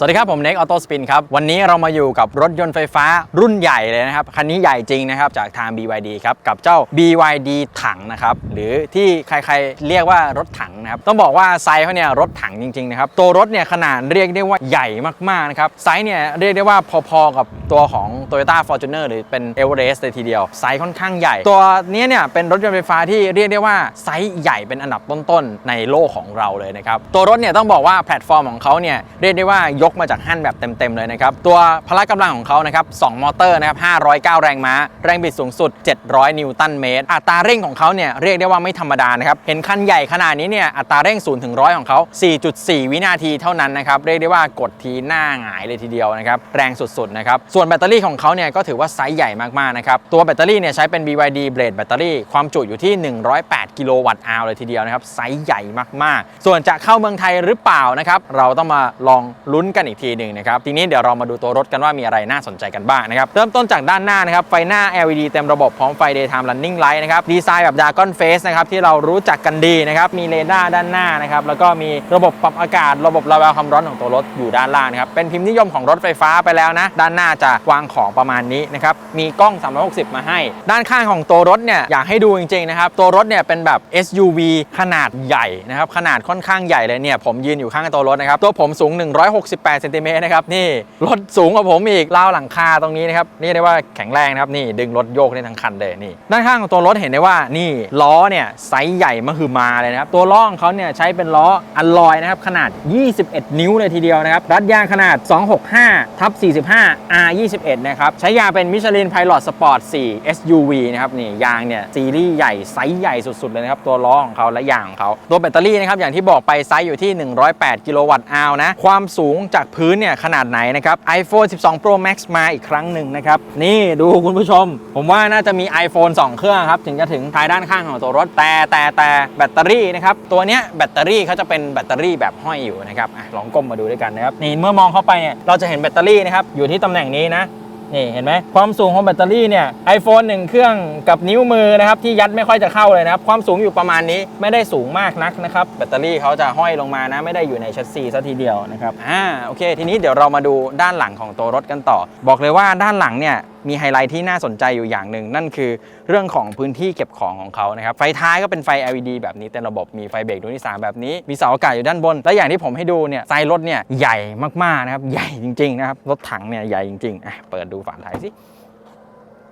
สวัสดีครับ ผมเน็กออโต้สปินครับ วันนี้เรามาอยู่กับรถยนต์ไฟฟ้ารุ่นใหญ่เลยนะครับ คันนี้ใหญ่จริงนะครับ จากทาง BYD ครับ กับเจ้า BYD ถังนะครับ หรือที่ใครๆเรียกว่ารถถังนะครับ ต้องบอกว่าไซส์เขาเนี่ยรถถังจริงๆนะครับ ตัวรถเนี่ยขนาดเรียกได้ว่าใหญ่มากๆนะครับ ไซส์เนี่ยเรียกได้ว่าพอๆกับตัวของ Toyota Fortuner หรือเป็น Everest เลยทีเดียว ไซส์ค่อนข้างใหญ่ ตัวนี้เนี่ยเป็นรถยนต์ไฟฟ้าที่เรียกได้ว่าไซส์ใหญ่เป็นอันดับต้นๆในโลกของเราเลยนะครับ ตัวรถเนี่ยต้องบอกว่าแพลตฟอร์มของเขาเนี่ยเรียกได้ว่ายกมาจากหั่นแบบเต็มๆเลยนะครับ ตัวพละกำลังของเขานะครับ2มอเตอร์นะครับ509 แรงม้า แรงบิดสูงสุด 700 นิวตันเมตร อัตราเร่งของเขาเนี่ยเรียกได้ว่าไม่ธรรมดานะครับ เห็นคันใหญ่ขนาดนี้เนี่ยอัตราเร่ง0ถึง100 ของเขา 4.4 วินาทีเท่านั้นนะครับ เรียกได้ว่ากดทีหน้าหงายเลยทีเดียวนะครับ แรงสุดๆนะครับ ส่วนแบตเตอรี่ของเขาเนี่ยก็ถือว่าไซส์ใหญ่มากๆนะครับ ตัวแบตเตอรี่เนี่ยใช้เป็น BYD Blade แบตเตอรี่ความจุอยู่ที่ 108 กิโลวัตต์อาวเลยทีเดียวนะครับไซส์ใหญ่มากๆ ส่วนจะเข้าเมืองไทยหรือเปล่านะครับเราต้องมาลองลุ้นกันอีกทีหนึ่งนะครับทีนี้เดี๋ยวเรามาดูตัวรถกันว่ามีอะไรน่าสนใจกันบ้างนะครับเริ่มต้นจากด้านหน้านะครับไฟหน้า LED เต็มระบบพร้อมไฟ Daytime Running Light นะครับดีไซน์แบบ Dragon Face นะครับที่เรารู้จักกันดีนะครับมีเรดาร์ด้านหน้านะครับแล้วก็มีระบบปรับอากาศ ระบบระบายความร้อนของตัวรถอยู่ด้านล่างนะครับเป็นพิมพ์นิยมของรถไฟฟ้าไปแล้วนะ ด้านหน้าจะวางของประมาณนี้นะครับมีกล้อง 360 มาให้ ด้านข้างของตัวรถเนี่ยอยากให้ดูจริงๆนะครับตัวรถเนี่ยเป็นแบบ SUV ขนาดใหญ่นะครับขนาดค่อนข้างใหญ่เลยเนี่ยผมยืนอยู่ข้างตัวรถนะครับตัวผมสูง 168เซนติเมตรนะครับนี่รถสูงกว่าผมอีกราวหลังคาตรงนี้นะครับนี่ได้ว่าแข็งแรงนะครับนี่ดึงรถโยกได้ทั้งคันเลยนี่ด้านข้างของตัวรถเห็นได้ว่านี่ล้อเนี่ยไซส์ใหญ่มหึมาเลยนะครับตัวล้อของเขาเนี่ยใช้เป็นล้ออัลลอยนะครับขนาด 21 นิ้วเลยทีเดียวนะครับรัดยางขนาด 265ทับ45 R21 นะครับใช้ยางเป็นมิชลินไพลอตสปอร์ต4 SUV นะครับนี่ยางเนี่ยซีรีส์ใหญ่ไซส์ใหญ่สุดๆเลยนะครับตัวล้อของเขาและยางของเขาตัวแบตเตอรี่นะครับอย่างที่บอกไปไซส์อยู่ที่ 108 กิโลวัตต์อาวนะความสูงจากพื้นเนี่ยขนาดไหนนะครับ iPhone 12 Pro Max มาอีกครั้งหนึ่งนะครับ นี่ดูคุณผู้ชม ผมว่าน่าจะมี iPhone 2 เครื่องครับ ถึงจะถึงท้ายด้านข้างของตัวรถแต่แต่แต่แบตเตอรี่นะครับ ตัวเนี้ยแบตเตอรี่เขาจะเป็นแบตเตอรี่แบบห้อยอยู่นะครับอลองก้มมาดูด้วยกันนะครับนี่เมื่อมองเข้าไปเนี่ยเราจะเห็นแบตเตอรี่นะครับอยู่ที่ตำแหน่งนี้นะ นี่เห็นไหมความสูงของแบตเตอรี่เนี่ย iPhone 1 เครื่องกับนิ้วมือนะครับที่ยัดไม่ค่อยจะเข้าเลยนะครับ ความสูงอยู่ประมาณนี้ไม่ได้สูงมากนักนะครับ แบตเตอรี่เขาจะห้อยลงมานะ ไม่ได้อยู่ในแชสซีซะทีเดียวนะครับอ่าโอเค ทีนี้เดี๋ยวเรามาดูด้านหลังของตัวรถกันต่อ บอกเลยว่าด้านหลังเนี่ยมีไฮไลท์ที่น่าสนใจอยู่อย่างหนึ่ง นั่นคือเรื่องของพื้นที่เก็บของของเขานะครับ ไฟท้ายก็เป็นไฟ LED แบบนี้เต็มระบบมีไฟเบรกดวงที่สาแบบนี้ มีเสาอากาศอยู่ด้านบน และอย่างที่ผมให้ดูเนี่ยไซส์รถเนี่ยใหญ่มากๆนะครับใหญ่จริงๆนะครับรถถังเนี่ยใหญ่จริงๆอะเปิดดูฝาท้ายสิ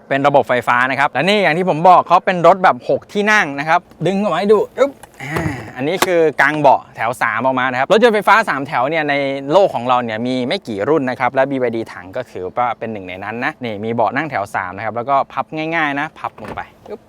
เป็นระบบไฟฟ้านะครับและนี่อย่างที่ผมบอกเขาเป็นรถแบบ 6 ที่นั่งนะครับดึงออกมาให้ดูอึ๊บอ่า อันนี้คือกลางเบาะแถว 3 ออกมานะครับ รถยนต์ไฟฟ้า 3 แถวเนี่ยในโลกของเราเนี่ยมีไม่กี่รุ่นนะครับ และ BYD ถังก็ถือว่าเป็นหนึ่งในนั้นนะ นี่มีเบาะนั่งแถว 3 นะครับ แล้วก็พับง่ายๆนะ พับลงไปปึ๊บ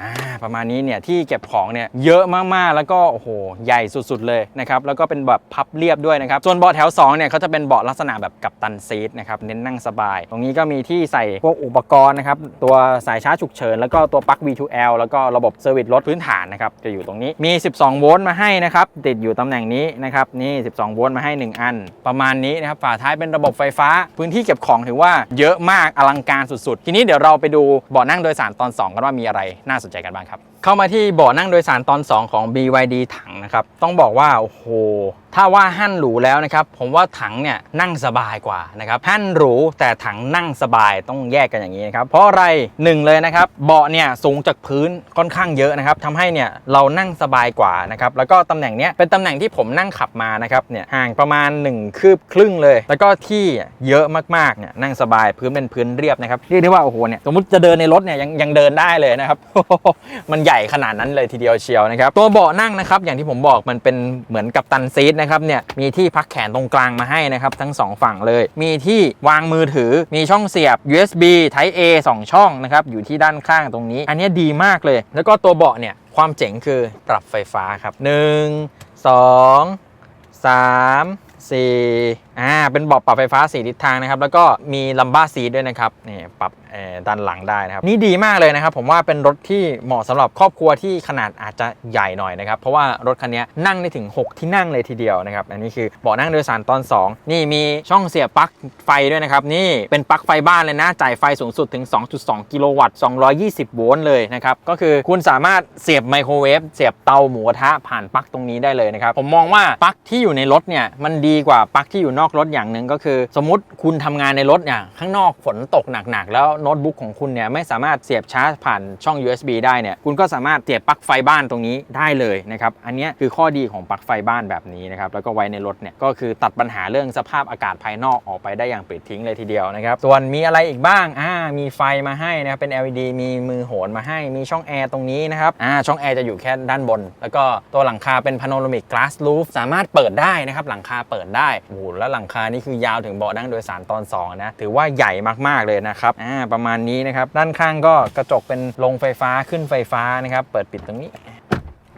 อ่าประมาณนี้เนี่ยที่เก็บของเนี่ยเยอะมากๆ แล้วก็โอ้โหใหญ่สุดๆเลยนะครับแล้วก็เป็นแบบพับเรียบด้วยนะครับส่วนเบาะแถว2เนี่ยเขาจะเป็นเบาะลักษณะแบบกับตันซีทนะครับเน้นนั่งสบาย ตรงนี้ก็มีที่ใส่พวกอุปกรณ์นะครับตัวสายชาร์จฉุกเฉินแล้วก็ตัวปลั๊ก V2L แล้วก็ระบบเซอร์วิสรถพื้นฐานนะครับจะอยู่ตรงนี้มี 12 โวลต์มาให้นะครับติดอยู่ตำแหน่งนี้นะครับนี่ 12 โวลต์มาให้ 1 อัน ประมาณนี้นะครับฝาท้ายเป็นระบบไฟฟ้า พื้นที่เก็บของถือว่าเยอะมากอลังการสุดๆ ทีนี้เดี๋ยวเราไปดูเบาะนั่งโดยสารตอน 2 กันว่ามีอะไรน่าสนใจกันบ้างครับเข้ามาที่เบาะนั่งโดยสารตอน 2 ของ BYD ถังนะครับ ต้องบอกว่า โอ้โห ถ้าว่าหั่นหรูแล้วนะครับ ผมว่าถังเนี่ยนั่งสบายกว่านะครับหั่นหรูแต่ถังนั่งสบายต้องแยกกันอย่างนี้นะครับ เพราะอะไรหนึ่งเลยนะครับ เบาะเนี่ยสูงจากพื้นค่อนข้างเยอะนะครับทำให้เนี่ยเรานั่งสบายกว่านะครับ แล้วก็ตำแหน่งเนี้ยเป็นตำแหน่งที่ผมนั่งขับมานะครับ เนี่ยห่างประมาณ 1 คืบครึ่งเลย แล้วก็ที่เยอะมากๆ เนี่ยนั่งสบายพื้นเป็นพื้นเรียบนะครับ เรียกได้ว่าโอ้โห เนี่ยสมมติจะเดินในรถเนี่ยยังยังเดินได้เลยนะครับ มันใหญ่ขนาดนั้นเลยทีเดียวเชียวนะครับ ตัวเบาะนั่งนะครับอย่างที่ผมบอกมันเป็นเหมือนกับตันซีทนะครับเนี่ยมีที่พักแขนตรงกลางมาให้นะครับทั้งสองฝั่งเลย มีที่วางมือถือมีช่องเสียบ USB Type A 2 ช่องนะครับอยู่ที่ด้านข้างตรงนี้ อันนี้ดีมากเลย แล้วก็ตัวเบาะเนี่ยความเจ๋งคือปรับไฟฟ้าครับ 1 2 3 4 อ่าเป็นเบาะปรับไฟฟ้า 4 ทิศทางนะครับแล้วก็มีลัมบ้าซีด้วยนะครับนี่ปรับด้านหลังได้นะครับ นี่ดีมากเลยนะครับ ผมว่าเป็นรถที่เหมาะสำหรับครอบครัวที่ขนาดอาจจะใหญ่หน่อยนะครับเพราะว่ารถคันนี้นั่งได้ถึง 6 ที่นั่งเลยทีเดียวนะครับอันนี้คือเบาะนั่งโดยสารตอน 2 นี่มีช่องเสียบปลั๊กไฟด้วยนะครับนี่เป็นปลั๊กไฟบ้านเลยนะจ่ายไฟสูงสุดถึง 2.2 กิโลวัตต์220 โวลต์เลยนะครับก็คือคุณสามารถเสียบไมโครเวฟเสียบเตาหมูกระทะผ่านปลั๊กตรงนี้ได้เลยนะครับผมมองว่าปลั๊กที่อยู่ในรถเนี่ยมันดีกว่าปลั๊กที่อยู่นอกอกรถอย่างหนึ่งก็คือ สมมติคุณทำงานในรถเนี่ยข้างนอกฝนตกหนักๆ แล้วโน้ตบุ๊กของคุณเนี่ยไม่สามารถเสียบชาร์จผ่านช่อง USB ได้เนี่ยคุณก็สามารถเสียบปลั๊กไฟบ้านตรงนี้ได้เลยนะครับอันนี้คือข้อดีของปลั๊กไฟบ้านแบบนี้นะครับแล้วก็ไว้ในรถเนี่ยก็คือตัดปัญหาเรื่องสภาพอากาศภายนอกออกไปได้อย่างปิดทิ้งเลยทีเดียวนะครับส่วนมีอะไรอีกบ้างอ่ามีไฟมาให้นะครับเป็น LED มีมือโหนมาให้มีช่องแอร์ตรงนี้นะครับอ่าช่องแอร์จะอยู่แค่ด้านบน แล้วก็ตัวหลังคาเป็น panoramic glass roof สามารถเปิดได้นะครับหลังคาเปิดได้โอ้โหแล้วหลังคานี่คือยาวถึงเบาะนั่งโดยสารตอน2นะถือว่าใหญ่มากๆเลยนะครับอ่าประมาณนี้นะครับด้านข้างก็กระจกเป็นลงไฟฟ้าขึ้นไฟฟ้านะครับเปิดปิดตรงนี้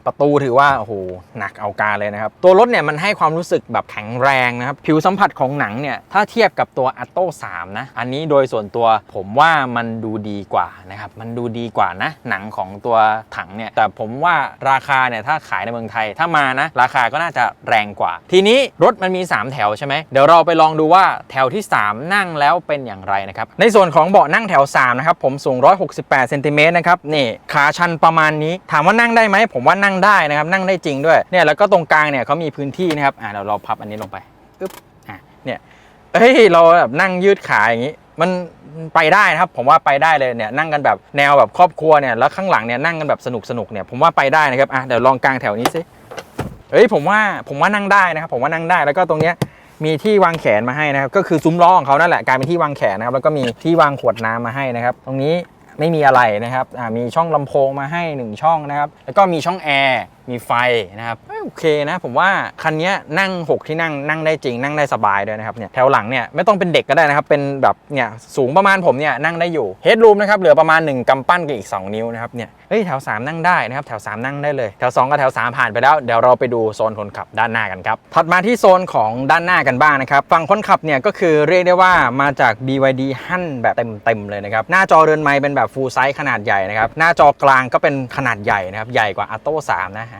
ประตูถือว่าโอ้โหหนักเอาการเลยนะครับ ตัวรถเนี่ยมันให้ความรู้สึกแบบแข็งแรงนะครับ ผิวสัมผัสของหนังเนี่ย ถ้าเทียบกับตัว a t t o 3นะ อันนี้โดยส่วนตัวผมว่ามันดูดีกว่านะครับ มันดูดีกว่านะ หนังของตัวถังเนี่ย แต่ผมว่าราคาเนี่ยถ้าขายในเมืองไทย ถ้ามานะ ราคาก็น่าจะแรงกว่า ทีนี้รถมันมี 3 แถวใช่ไหมเดี๋ยวเราไปลองดูว่าแถวที่ 3 นั่งแล้วเป็นอย่างไรนะครับในส่วนของเบาะนั่งแถว3นะครับผมสูง 168เซนติเมตรนะครับนี่ขาชันประมาณนี้ถามว่านั่งได้ไหมผมว่านั่งนั่งได้นะครับนั่งได้จริงด้วยเนี่ยแล้วก็ตรงกลางเนี่ยเขามีพื้นที่นะครับอ่าเดี๋ยวเราพับอันนี้ลงไปปึ๊บอะเนี่ยเอ้ยเราแบบนั่งยืดขาอย่างนี้ มันไปได้นะครับผมว่าไปได้เลยเนี่ยนั่งกันแบบแนวแบบครอบครัวเนี่ยแล้วข้างหลังเนี่ยนั่งกันแบบสนุกสนุกเนี่ยผมว่าไปได้นะครับอะเดี๋ยวลองกลางแถวนี้สิเอ้ยผมว่าผมว่านั่งได้นะครับผมว่านั่งได้แล้วก็ตรงเนี้ยมีที่วางแขนมาให้นะครับก็คือซุ้มล้อของเขานั่นแหละกลายเป็นที่วางแขนนะครับแล้วก็มีที่วางขวดน้ำมาให้นะครับ ตรงนี้ ไม่มีอะไรนะครับอ่ามีช่องลำโพงมาให้ 1 ช่องนะครับ แล้วก็มีช่องแอร์ มีไฟนะครับโอเคนะผมว่าคันนี้นั่ง 6 ที่นั่งนั่งได้จริงนั่งได้สบายด้วยนะครับเนี่ยแถวหลังเนี่ยไม่ต้องเป็นเด็กก็ได้นะครับ เป็นแบบเนี่ยสูงประมาณผมเนี่ยนั่งได้อยู่เฮดรูมนะครับเหลือประมาณ 1กำปั้นกับอีก 2 นิ้วนะครับเนี่ยเฮ้ยแถว 3 นั่งได้นะครับแถว 3 นั่งได้เลยแถว 2 กับแถว 3 ผ่านไปแล้วเดี๋ยวเราไปดูโซนคนขับด้านหน้ากันครับถัดมาที่โซนของด้านหน้ากันบ้างนะครับฝั่งคนขับเนี่ยก็คือเรียกได้ว่ามาจาก BYD หั่นแบบเต็มๆเลยนะครับหน้าจอเรือนไม้เป็นแบบ full size ขนาดใหญ่นะครับหน้าจอกลางก็เป็นขนาดใหญ่นะครับใหญ่กว่า Atto 3นะฮะ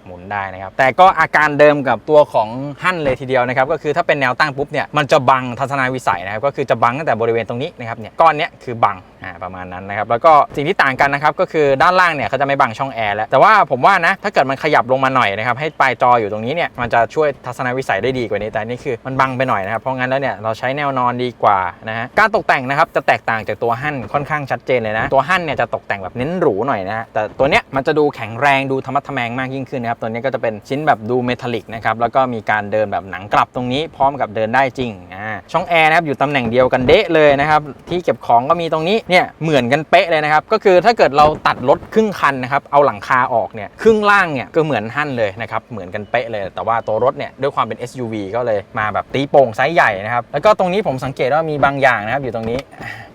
ได้นะครับ แต่ก็อาการเดิมกับตัวของหั่นเลยทีเดียวนะครับ ก็คือถ้าเป็นแนวตั้งปุ๊บเนี่ยมันจะบังทัศนวิสัยนะครับ ก็คือจะบังตั้งแต่บริเวณตรงนี้นะครับเนี่ยก้อนเนี้ยคือบังอ่าประมาณนั้นนะครับ แล้วก็สิ่งที่ต่างกันนะครับก็คือด้านล่างเนี่ยเขาจะไม่บังช่องแอร์แล้วแต่ว่าผมว่านะถ้าเกิดมันขยับลงมาหน่อยนะครับให้ปลายจออยู่ตรงนี้เนี่ยมันจะช่วยทัศนวิสัยได้ดีกว่านี้ แต่นี่คือมันบังไปหน่อยนะครับเพราะงั้นแล้วเนี่ยเราใช้แนวนอนดีกว่านะฮะการตกแต่งนะครับจะแตกต่างจากตัวหั่นค่อนข้างชัดเจนเลยนะตัวหั่นเนี่ยจะตกแต่งแบบเน้นหรูหน่อยนะฮะแต่ตัวเนี้ยมันจะดูแข็งแรงดูธรรมะทแมงมากยิ่งขึ้นนะครับตัวนี้ก็จะเป็นชิ้นแบบดูเมทัลลิกนะครับแล้วก็มีการเดินแบบหนังกลับตรงนี้พร้อมกับเดินได้จริงอ่าช่องแอร์นะครับอยู่ตำแหน่งเดียวกันเดะเลยนะครับที่เก็บของก็มีตรงนี้เนี่ยเหมือนกันเป๊ะเลยนะครับก็คือถ้าเกิดเราตัดรถครึ่งคันนะครับเอาหลังคาออกเนี่ยครึ่งล่างเนี่ยก็เหมือนหั่นเลยนะครับเหมือนกันเป๊ะเลย แต่ว่าตัวรถเนี่ยด้วยความเป็น SUV ก็เลยมาแบบตีโป่งไซส์ใหญ่นะครับแล้วก็ตรงนี้ผมสังเกตว่ามีบางอย่างนะครับอยู่ตรงนี้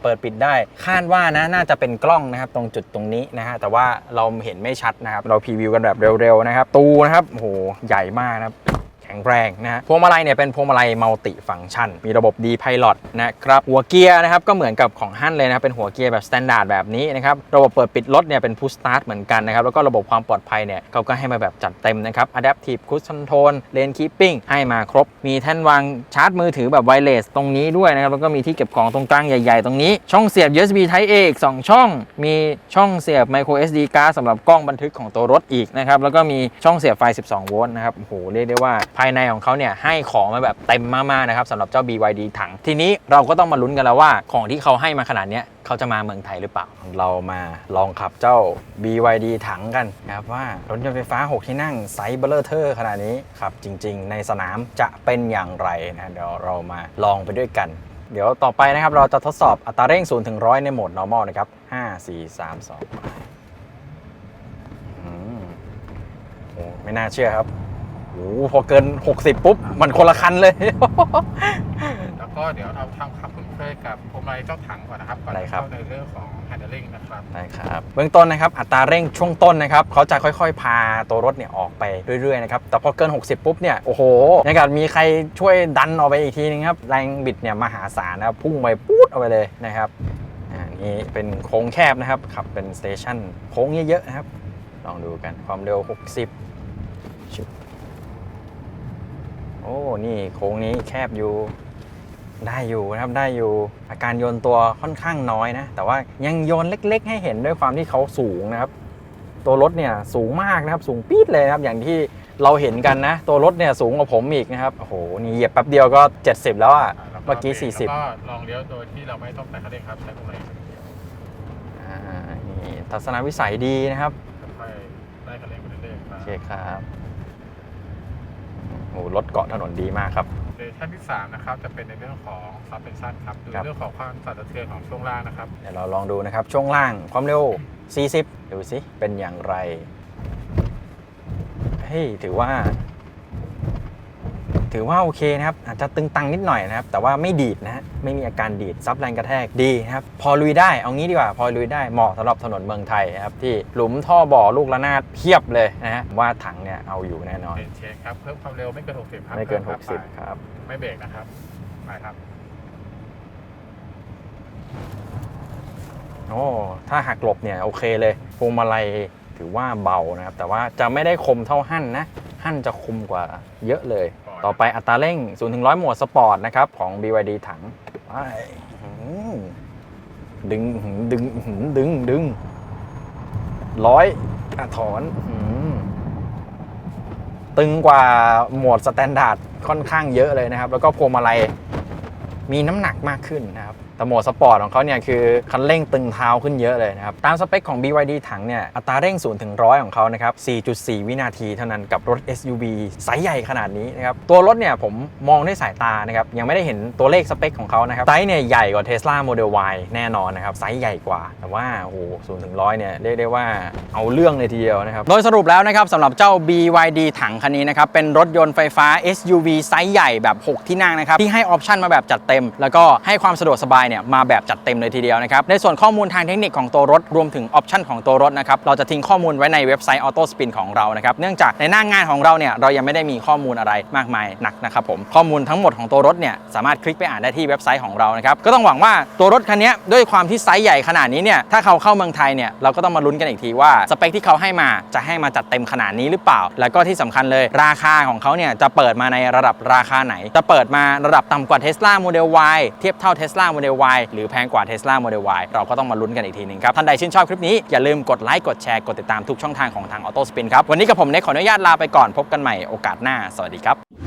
เปิดปิดได้ คาดว่านะน่าจะเป็นกล้องนะครับตรงจุดตรงนี้นะฮะแต่ว่าเราเห็นไม่ชัดนะครับเราพรีวิวกันแบบเร็วๆนะครับตูนะครับโอ้โหใหญ่มากนะครับ แข็งแรงนะฮะพวงมาลัยเนี่ยเป็นพวงมาลัยมัลติฟังชัน มีระบบ D Pilot นะครับหัวเกียร์นะครับก็เหมือนกับของฮั่นเลยนะครับเป็นหัวเกียร์แบบสแตนดาร์ดแบบนี้นะครับระบบเปิดปิดรถเนี่ยเป็น push start เหมือนกันนะครับแล้วก็ระบบความปลอดภัยเนี่ยเขาก็ให้มาแบบจัดเต็มนะครับ adaptive cruise control lane keeping ให้มาครบ มีแท่นวางชาร์จมือถือแบบไวเลสตรงนี้ด้วยนะครับแล้วก็มีที่เก็บของตรงกลางใหญ่ ๆ ตรงนี้ ช่องเสียบ USB Type A อีก2ช่อง มีช่องเสียบ micro SD card สำหรับกล้องบันทึกของตัวรถอีกนะครับแล้วก็มีช่องเสียบไฟ 12 โวลต์นะครับโอ้โหเรียกได้ว่าภายในของเขาเนี่ยให้ของมาแบบเต็มมากๆนะครับสำหรับเจ้า BYD ถัง ทีนี้เราก็ต้องมาลุ้นกันแล้วว่าของที่เขาให้มาขนาดนี้เขาจะมาเมืองไทยหรือเปล่า เรามาลองขับเจ้า BYD ถังกันนะครับว่ารถยนต์ไฟฟ้า 6 ที่นั่งไซส์เบลเลอร์เทอร์ขนาดนี้ขับจริง ๆ ในสนามจะเป็นอย่างไรนะเดี๋ยวเรามาลองไปด้วยกันเดี๋ยวต่อไปนะครับ เราจะทดสอบอัตราเร่ง0ถึง100 ในโหมด normal นะครับ 5 4 3 2ไปอืมโอ้ไม่น่าเชื่อครับ โอ้โหพอเกิน 60 ปุ๊บ มันคนละคันเลย แล้วก็เดี๋ยวเราทำขับคุ้นเคยกับพวงมาลัยเจ้าถังก่อนนะครับ ก่อนได้ที่ครับ เข้าในเรื่องของ handling นะครับ ได้ครับเบื้องต้นนะครับอัตราเร่งช่วงต้นนะครับเขาจะค่อยๆ พาตัวรถเนี่ยออกไปเรื่อยๆนะครับแต่พอเกิน 60 ปุ๊บเนี่ยโอ้โหนะครับมีใครช่วยดันออกไปอีกทีนึงครับแรงบิดเนี่ยมหาศาลนะครับพุ่งไปปุ๊ดออกไปเลยนะครับอ่านี่เป็นโค้งแคบนะครับขับเป็นสเตชันโค้งเยอะๆนะครับลองดูกันความเร็ว 60ชุบ โอ้ นี่โค้งนี้แคบอยู่ ได้อยู่นะครับ ได้อยู่ อาการโยนตัวค่อนข้างน้อยนะ แต่ว่ายังโยนเล็ก ๆ ให้เห็นด้วยความที่เขาสูงนะครับ ตัวรถเนี่ยสูงมากนะครับ สูงปี๊ดเลยนะครับ อย่างที่เราเห็นกันนะ ตัวรถเนี่ยสูงกว่าผมอีกนะครับ โอ้โห นี่เหยียบแป๊บเดียวก็ 70 แล้วอะแล้วเมื่อกี้บรแล้ว40ก็ลองเลี้ยวโดยที่เราไม่ต้องใส่คันเร่งครับใช้พวงมาลัยอ่า นี่ทัศนวิสัยดีนะครับค่อยๆไล่คันเร่งไปเรื่อยๆโอมาเคครับโอ้โหรถเกาะถนนดีมากครับ เดชั่นที่ 3 นะครับ จะเป็นในเรื่องของซับเพนชั่นครับคือครับ เรื่องของความสั่นสะเทือนของช่วงล่างนะครับ เดี๋ยวเราลองดูนะครับ ช่วงล่างความเร็ว 40 ดูสิ เป็นอย่างไร เฮ้ย ถือว่า ถือว่าโอเคนะครับอาจจะตึงตังนิดหน่อยนะครับแต่ว่าไม่ดีดนะฮะไม่มีอาการดีดซับแรงกระแทกดีนะครับพอลุยได้เอางี้ดีกว่าพอลุยได้เหมาะสำหรับถนนเมืองไทยนะครับที่หลุมท่อบ่อลูกระนาดเพียบเลยนะฮะผมว่าถังเนี่ยเอาอยู่แน่นอนเป็นเชนครับเพิ่มความเร็วไม่เกิน 60 ครับไม่เกินครับ60 ครับ ไม่เบรกนะครับไปครับโอ้ถ้าหักหลบเนี่ยโอเคเลยพวงมาลัยถือว่าเบานะครับ แต่ว่าจะไม่ได้คมเท่าหั่นนะ หั่นจะคมกว่าเยอะเลย ต่อไปอัตราเร่ง 0 ถึง 100โหมดสปอร์ตนะครับ ของ BYD ถังดึงดึงดึงดึงร้อยอถอนตึงกว่าโหมดสแตนดาร์ดค่อนข้างเยอะเลยนะครับ แล้วก็พวงมาลัยมีน้ำหนักมากขึ้นนะครับ แต่โหมดสปอร์ตของเขาเนี่ยคือคันเร่งตึงเท้าขึ้นเยอะเลยนะครับ ตามสเปคของ BYD ถังเนี่ยอัตราเร่ง0ถึง100 ของเขานะครับ 4.4 วินาทีเท่านั้นกับรถ SUV ไซส์ใหญ่ขนาดนี้นะครับ ตัวรถเนี่ยผมมองด้วยสายตานะครับ ยังไม่ได้เห็นตัวเลขสเปคของเขานะครับ ไซส์เนี่ยใหญ่กว่า Tesla Model Y แน่นอนนะครับ ไซส์ใหญ่กว่า แต่ว่าโอ้โห0ถึง100 เนี่ยเรียกได้ว่าเอาเรื่องเลยทีเดียวนะครับ โดยสรุปแล้วนะครับสำหรับเจ้า BYD ถังคันนี้นะครับเป็นรถยนต์ไฟฟ้า SUV ไซส์ใหญ่แบบ 6 ที่นั่งนะครับที่ให้ออปชันมาแบบจัดเต็ม แล้วก็ให้ความสะดวกสบายเนี่ยมาแบบจัดเต็มเลยทีเดียวนะครับ ในส่วนข้อมูลทางเทคนิคของตัวรถ รวมถึงออปชันของตัวรถนะครับ เราจะทิ้งข้อมูลไว้ในเว็บไซต์ Auto Spin ของเรานะครับ เนื่องจากในหน้างงานของเราเนี่ยเรายังไม่ได้มีข้อมูลอะไรมากมายนักนะครับผม ข้อมูลทั้งหมดของตัวรถเนี่ยสามารถคลิกไปอ่านได้ที่เว็บไซต์ของเรานะครับ ก็ต้องหวังว่าตัวรถคันนี้ด้วยความที่ไซส์ใหญ่ขนาดนี้เนี่ย ถ้าเขาเข้าเมืองไทยเนี่ยเราก็ต้องมาลุ้นกันอีกทีว่าสเปคที่เขาให้มาจะให้มาจัดเต็มขนาดนี้หรือเปล่า แล้วก็ที่สำคัญเลยราคาของเขาเนี่ยจะเปิดมาในระดับราคาไหน จะเปิดมาระดับต่ำกว่า Tesla Model Y เทียบเท่า Tesla Model Y หรือแพงกว่า Tesla Model Y เราก็ต้องมาลุ้นกันอีกทีหนึงครับ ท่านใดชื่นชอบคลิปนี้ อย่าลืมกดไลค์กดแชร์กดติดตามทุกช่องทางของทาง Auto Spin ครับ วันนี้กับผมเน็กขออนุญาตลาไปก่อนพบกันใหม่โอกาสหน้า สวัสดีครับ